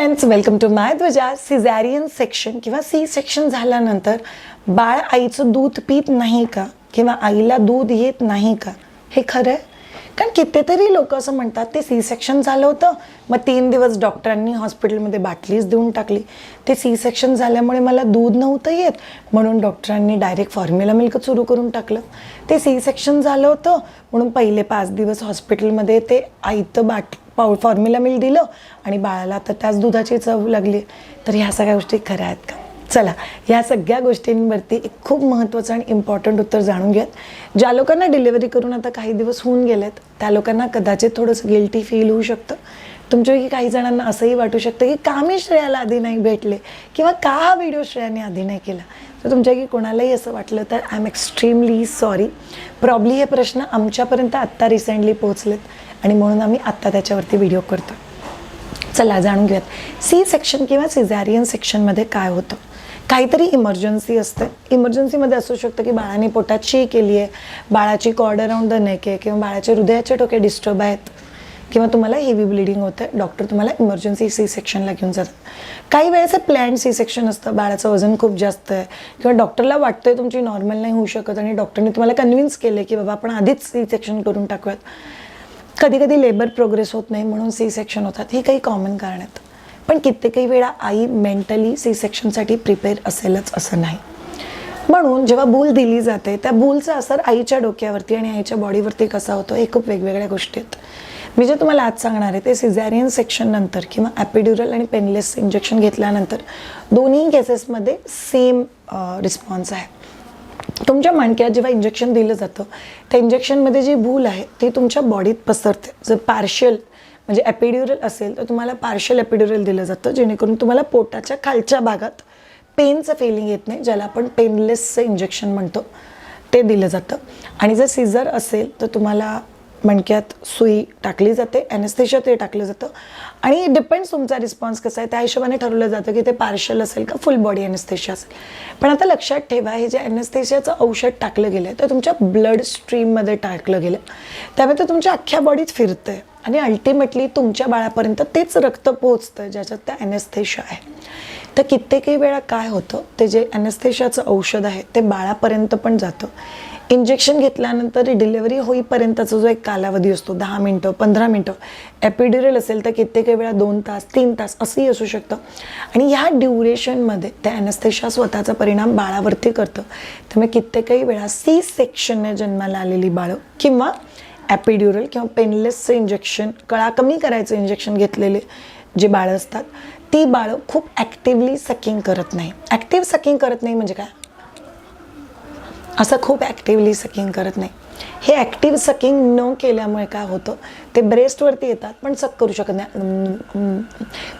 Friends welcome to my ध्वजा caesarean section किंवा C section झाल्यानंतर बाळ आईचं दूध पित नाही का? किंवा आईला दूध येत नाही का? हे खरं आहे? कारण कितीतरी लोक असं म्हणतात ते सी सेक्शन झालं होतं मग तीन दिवस डॉक्टरांनी हॉस्पिटलमध्ये बाटलीच देऊन टाकली. ते सी सेक्शन झाल्यामुळे मला दूध नव्हतं येत म्हणून डॉक्टरांनी डायरेक्ट फॉर्म्युला मिल्क सुरू करून टाकलं. ते सी सेक्शन झालं होतं म्हणून पहिले पाच दिवस हॉस्पिटलमध्ये ते आईतं बाट पाऊ फॉर्म्युला मिल्क दिलं आणि बाळाला तर त्याच दुधाची चव लागली. तर ह्या सगळ्या गोष्टी खऱ्या आहेत का? चला या सगळ्या गोष्टींवरती एक खूप महत्त्वाचं आणि इम्पॉर्टंट उत्तर जाणून घ्यात ज्या लोकांना डिलिव्हरी करून आता काही दिवस होऊन गेलेत त्या लोकांना कदाचित थोडंसं गिल्टी फील होऊ शकतं. तुमच्यापैकी काही जणांना असंही वाटू शकतं की का मी श्रेयाला आधी नाही भेटले किंवा का हा व्हिडिओ श्रेयाने आधी नाही केला. तर तुमच्यापैकी कोणालाही असं वाटलं तर I am extremely sorry probably हे प्रश्न आमच्यापर्यंत आत्ता रिसेंटली पोहोचलेत आणि म्हणून आम्ही आत्ता त्याच्यावरती व्हिडिओ करतो चला जाणून घेऊयात. सी सेक्शन किंवा सिझॅरियन सेक्शनमध्ये काय होतं? काहीतरी इमर्जन्सी असते. इमर्जन्सीमध्ये असू शकतं की बाळाने पोटात शी केली आहे बाळाची कॉर्ड अराउंड द नेक आहे किंवा बाळाचे हृदयाचे टोके डिस्टर्ब आहेत किंवा तुम्हाला हेवी ब्लिडिंग होतं आहे डॉक्टर तुम्हाला इमर्जन्सी सी सेक्शनला घेऊन जातात. काही वेळेस प्लॅन सी सेक्शन असतं बाळाचं वजन खूप जास्त आहे किंवा डॉक्टरला वाटतंय तुमची नॉर्मल नाही होऊ शकत आणि डॉक्टरने तुम्हाला कन्व्हिन्स केले की बाबा आपण आधीच सी सेक्शन करून टाकूयात. कधी कधी लेबर प्रोग्रेस होत नाही म्हणून सी सेक्शन होतात. ही काही कॉमन कारण आहेत. पण कित्येकही वेळा आई मेंटली सी सेक्शनसाठी प्रिपेअर असेलच असं नाही. म्हणून जेव्हा भूल दिली जाते त्या भूलचा असर आईच्या डोक्यावरती आणि आईच्या बॉडीवरती कसा होतो हे खूप वेगवेगळ्या गोष्टी आहेत. मी जे तुम्हाला आज सांगणार आहे ते सिझॅरियन सेक्शन नंतर किंवा ॲपिड्युरल आणि पेनलेस इंजेक्शन घेतल्यानंतर दोन्ही केसेसमध्ये सेम रिस्पॉन्स आहे. तुमच्या मांडक्यात जेव्हा इंजेक्शन दिलं जातं त्या इंजेक्शनमध्ये जी भूल आहे ती तुमच्या बॉडीत पसरते. जर पार्शियल म्हणजे ॲपिड्युरल असेल तर तुम्हाला पार्शल ॲपिड्युरल दिलं जातं जेणेकरून तुम्हाला पोटाच्या खालच्या भागात पेनचं फिलिंग येत नाही ज्याला आपण पेनलेसचं इंजेक्शन म्हणतो ते दिलं जातं. आणि जर सीझर असेल तर तुम्हाला मणक्यात सुई टाकली जाते ॲनेस्थेशिया ते टाकलं जातं. आणि डिपेंड्स तुमचा रिस्पॉन्स कसा आहे. त्या हिशोबाने ठरवलं जातं की ते पार्शल असेल का फुल बॉडी एनेस्थेशिया असेल. पण आता लक्षात ठेवा हे जे एनेस्थेशियाचं औषध टाकलं गेलं आहे तर तुमच्या ब्लड स्ट्रीममध्ये टाकलं गेलं त्यामुळे ते तुमच्या अख्ख्या बॉडीत फिरतं आहे आणि अल्टिमेटली तुमच्या बाळापर्यंत तेच रक्त पोहोचतं ज्याच्यात त्या ॲनेस्थेशिया आहे. तर कित्येकही वेळा काय होतं ते जे ॲनेस्थेशियाचं औषध आहे ते बाळापर्यंत पण जातं. इंजेक्शन घेतल्यानंतर डिलिव्हरी होईपर्यंतचा जो एक कालावधी असतो दहा मिनटं पंधरा मिनटं ॲपिड्युरल असेल तर कित्येक वेळा दोन तास तीन तास असंही असू शकतं. आणि ह्या ड्युरेशनमध्ये त्या ॲनेस्थेशिया स्वतःचा परिणाम बाळावरती करतं. त्यामुळे कित्येकही वेळा सी सेक्शनने जन्माला आलेली बाळं किंवा ॲपिड्युरल किंवा पेनलेसचं इंजेक्शन कळा कमी करायचं इंजेक्शन घेतलेले जे बाळं असतात ती बाळं खूप ॲक्टिवली सकिंग करत नाही. ॲक्टिव्ह सकिंग करत नाही म्हणजे काय? असं खूप ॲक्टिवली सकिंग करत नाही. हे ॲक्टिव्ह सकिंग न केल्यामुळे काय होतं? ते ब्रेस्टवरती येतात पण सक करू शकत नाही.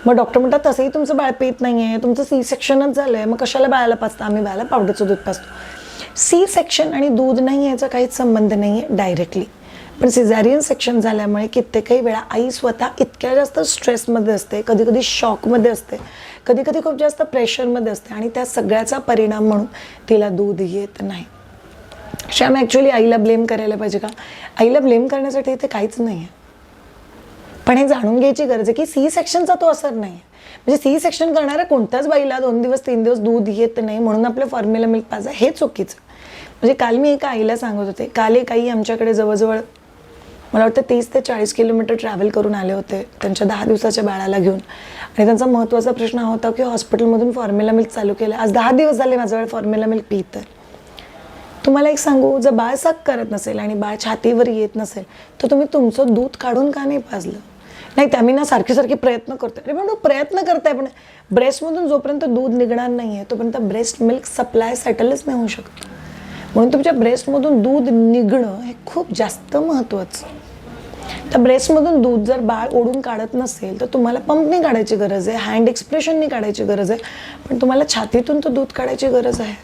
मग डॉक्टर म्हणतात तसंही तुमचं बाळ पित नाही आहे तुमचं सी सेक्शनच झालं आहे मग कशाला बाळाला पाचता आम्ही बाळाला पावडरचं दूध पाचतो सी सेक्शन आणि दूध नाही याचा काहीच संबंध नाही आहे डायरेक्टली पण सिझॅरियन सेक्शन झाल्यामुळे कित्येकही वेळा आई स्वतः इतक्या जास्त स्ट्रेसमध्ये असते कधी कधी शॉकमध्ये असते कधी कधी खूप जास्त प्रेशरमध्ये असते आणि त्या सगळ्याचा परिणाम म्हणून तिला दूध येत नाही. श्याम ॲक्च्युली आईला ब्लेम करायला पाहिजे का? आईला ब्लेम करण्यासाठी इथे काहीच नाही आहे पण हे जाणून घ्यायची गरज आहे की सी सेक्शनचा तो असर नाही आहे म्हणजे सी सेक्शन करणाऱ्या कोणत्याच बाईला दोन दिवस तीन दिवस दूध येत नाही म्हणून आपलं फॉर्म्युला मिल्क पाजा हे चुकीचं म्हणजे काल मी एका आईला सांगत होते काल एक आई आमच्याकडे जवळजवळ मला वाटतं तीस ते चाळीस किलोमीटर ट्रॅव्हल करून आले होते त्यांच्या दहा दिवसाच्या बाळाला घेऊन. आणि त्यांचा महत्त्वाचा प्रश्न हा होता की हॉस्पिटलमधून फॉर्म्युला मिल्क चालू केलं. आज दहा दिवस झाले माझ्याकडे वेळ फॉर्म्युला मिल्क पितर तर तुम्हाला एक सांगू जर बाळ सक करत नसेल आणि बाळ छातीवर येत नसेल तर तुम्ही तुमचं दूध काढून का नाही पाजलं नाही त्या मी ना सारखे सारखे प्रयत्न करते अरे म्हणून प्रयत्न करताय पण ब्रेस्टमधून जोपर्यंत दूध निघणार नाही आहे तोपर्यंत ब्रेस्ट मिल्क सप्लाय सेटलच नाही होऊ शकत. म्हणून तुमच्या ब्रेस्टमधून दूध निघणं हे खूप जास्त महत्त्वाचं तर ब्रेस्टमधून दूध जर बाळ ओढून काढत नसेल तर तुम्हाला पंपने काढायची गरज आहे हँड एक्सप्रेशनने काढायची गरज आहे पण तुम्हाला छातीतून तर दूध काढायची गरज आहे.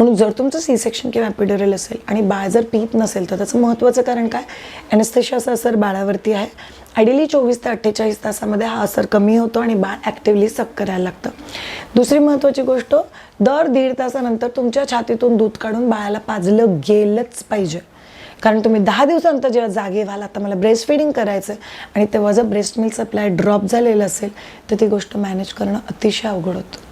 म्हणून जर तुमचं सी सेक्शन किंवा ॲपिडरल असेल आणि बाळ जर पीत नसेल तर त्याचं महत्त्वाचं कारण काय? ॲनेस्थेशियाचा असर बाळावरती आहे. आयडियली चोवीस ते अठ्ठेचाळीस तासामध्ये हा असर कमी होतो आणि बाळ ॲक्टिवली सक करायला लागतं. दुसरी महत्त्वाची गोष्ट दर दीड तासानंतर तुमच्या छातीतून दूध काढून बाळाला पाजलं गेलंच पाहिजे. कारण तुम्ही दहा दिवसानंतर जेव्हा जागे व्हाल आता मला ब्रेस्ट फिडिंग करायचं आहे आणि तेव्हा जर ब्रेस्ट मिल्क सप्लाय ड्रॉप झालेलं असेल तर ती गोष्ट मॅनेज करणं अतिशय अवघड होतं.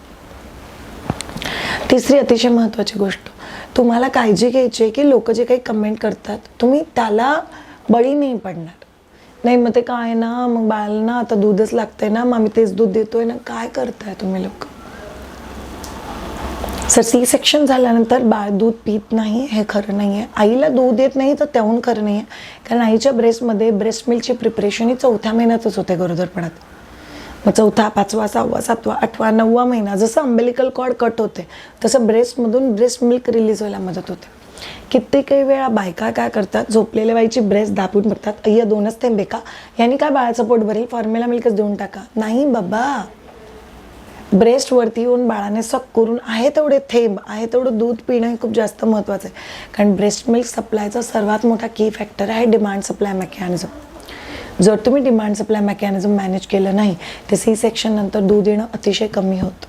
तिसरी अतिशय महत्त्वाची गोष्ट. तुम्हाला काळजी घ्यायची आहे की लोक जे काही कमेंट करतात तुम्ही त्याला बळी नाही पडणार. नाही मग ते काय ना मग बाळाला ना आता दूधच लागतंय ना मग आम्ही तेच दूध देतोय ना काय करताय तुम्ही लोक? सर सी सेक्शन झाल्यानंतर बाळ दूध पित नाही हे खरं नाही आहे आईला दूध येत नाही तर त्याहून खरं नाही आहे कारण आईच्या ब्रेस्टमध्ये ब्रेस्ट मिल्कची प्रिपरेशन ही चौथ्या महिन्यातच होते गरोदरपणात. मग चौथा पाचवा सहावा सातवा आठवा नववा महिना जसं अंबेलिकल कॉर्ड कट होते तसं ब्रेस्टमधून ब्रेस्ट मिल्क रिलीज व्हायला मदत होते. कित्येकही वेळा बायका काय करतात झोपलेल्या बाईची ब्रेस्ट दाबून बघतात अय्या दोनच थेंबे का यांनी काय बाळाचं पोट भरेल? फॉर्म्युला मिल्कच देऊन टाका. नाही बाबा. ब्रेस्टवरती येऊन बाळाने सक करून आहे तेवढे थेंब आहे तेवढं दूध पिणं हे खूप जास्त महत्त्वाचं आहे. कारण ब्रेस्ट मिल्क सप्लायचा सर्वात मोठा की फॅक्टर आहे डिमांड सप्लाय मेकॅनिझम जर तुम्ही डिमांड सप्लाय मेकॅनिझम मॅनेज केलं नाही तर सी सेक्शन नंतर दूध येणं अतिशय कमी होतं.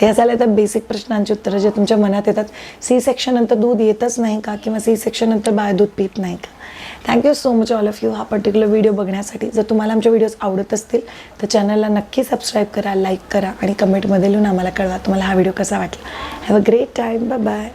ते झालं तर बेसिक प्रश्नांची उत्तरं जे तुमच्या मनात येतात सी सेक्शन नंतर दूध येतच नाही का? किंवा सी सेक्शन नंतर बाय दूध पित नाही का? Thank you so much all of you हा पर्टिक्युलर व्हिडिओ बघण्यासाठी जर तुम्हाला आमचे व्हिडिओज आवडत असतील तर चॅनलला नक्की सबस्क्राईब करा लाईक करा आणि कमेंटमध्ये लिहून आम्हाला कळवा तुम्हाला हा व्हिडिओ कसा वाटला. Have a great time bye bye